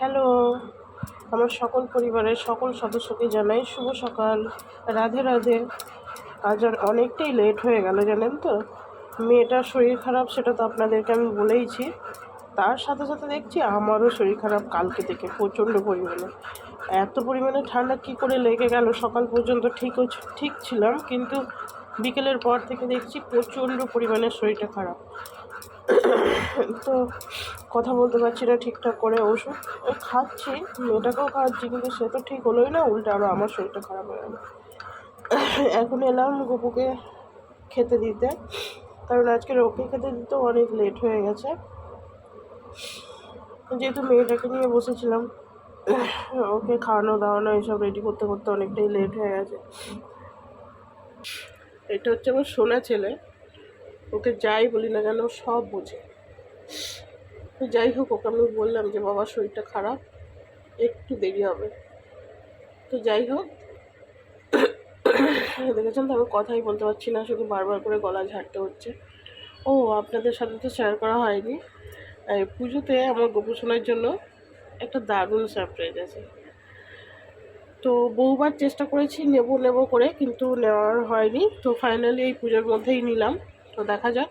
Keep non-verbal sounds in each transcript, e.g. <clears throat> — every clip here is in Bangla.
হ্যালো। আমার সকল পরিবারের সকল সদস্যকে জানাই শুভ সকাল। রাধে রাধে। আজ আর অনেকটাই লেট হয়ে গেল, জানেন তো? মেয়েটার শরীর খারাপ, সেটা তো আপনাদেরকে আমি বলেইছি। তার সাথে সাথে দেখছি আমারও শরীর খারাপ কালকে থেকে, প্রচণ্ড পরিমাণে। এত পরিমাণে ঠান্ডা কী করে লেগে গেল? সকাল পর্যন্ত ঠিক ঠিক ছিলাম, কিন্তু বিকেলের পর থেকে দেখছি প্রচণ্ড পরিমাণে শরীরটা খারাপ। তো কথা বলতে পারছি না ঠিকঠাক করে, ওষুধ খাচ্ছি, মেয়েটাকেও খাওয়াচ্ছি, কিন্তু সে তো ঠিক হলোই না, উল্টে আরও আমার শরীরটা খারাপ হয়ে গেল। এখন এলাম গপুকে খেতে দিতে, কারণ আজকে ওকে খেতে দিতেও অনেক লেট হয়ে গেছে। যেহেতু মেয়েটাকে নিয়ে বসেছিলাম, ওকে খাওয়ানো, দাওয়ানো, এইসব রেডি করতে করতে অনেকটাই লেট হয়ে গেছে। এটা হচ্ছে আমার সোনা ছেলে। ওকে যাই বলি না কেন, সব বোঝে। যাই হোক, ওকে আমি বললাম যে বাবার শরীরটা খারাপ, একটু দেরি হবে। তো যাই হোক, দেখেছেন তো, আমি কথাই বলতে পারছি না, শুধু বারবার করে গলা ঝাড়তে হচ্ছে। ও, আপনাদের সাথে তো শেয়ার করা হয়নি। পুজোতে আমার গোপুসোনার জন্য একটা দারুণ সারপ্রাইজ আছে। তো বহুবার চেষ্টা করেছি, নেব নেব করে, কিন্তু নেওয়ার হয়নি। তো ফাইনালি এই পুজোর মধ্যেই নিলাম। তো দেখা যাক।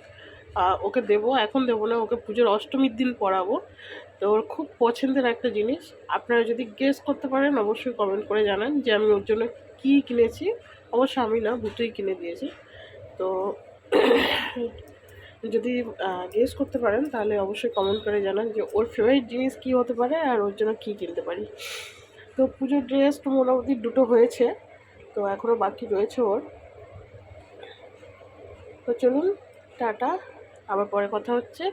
ওকে দেবো, এখন দেবো না, ওকে পুজোর অষ্টমীর দিন পরাবো। তো ওর খুব পছন্দের একটা জিনিস। আপনারা যদি গেস করতে পারেন, অবশ্যই কমেন্ট করে জানান যে আমি ওর জন্য কী কিনেছি। অবশ্য আমি না দুটোই কিনে দিয়েছি। তো <clears throat> যদি গেস করতে পারেন, তাহলে অবশ্যই কমেন্ট করে জানান যে ওর ফেভারিট জিনিস কী হতে পারে আর ওর জন্য কী কিনতে পারি। তো পুজোর ড্রেস তো মোটামুটি দুটো হয়েছে। তো এখনও বাকি রয়েছে ওর। তো চলুন টাটা। আবার পরে কথা হচ্ছে।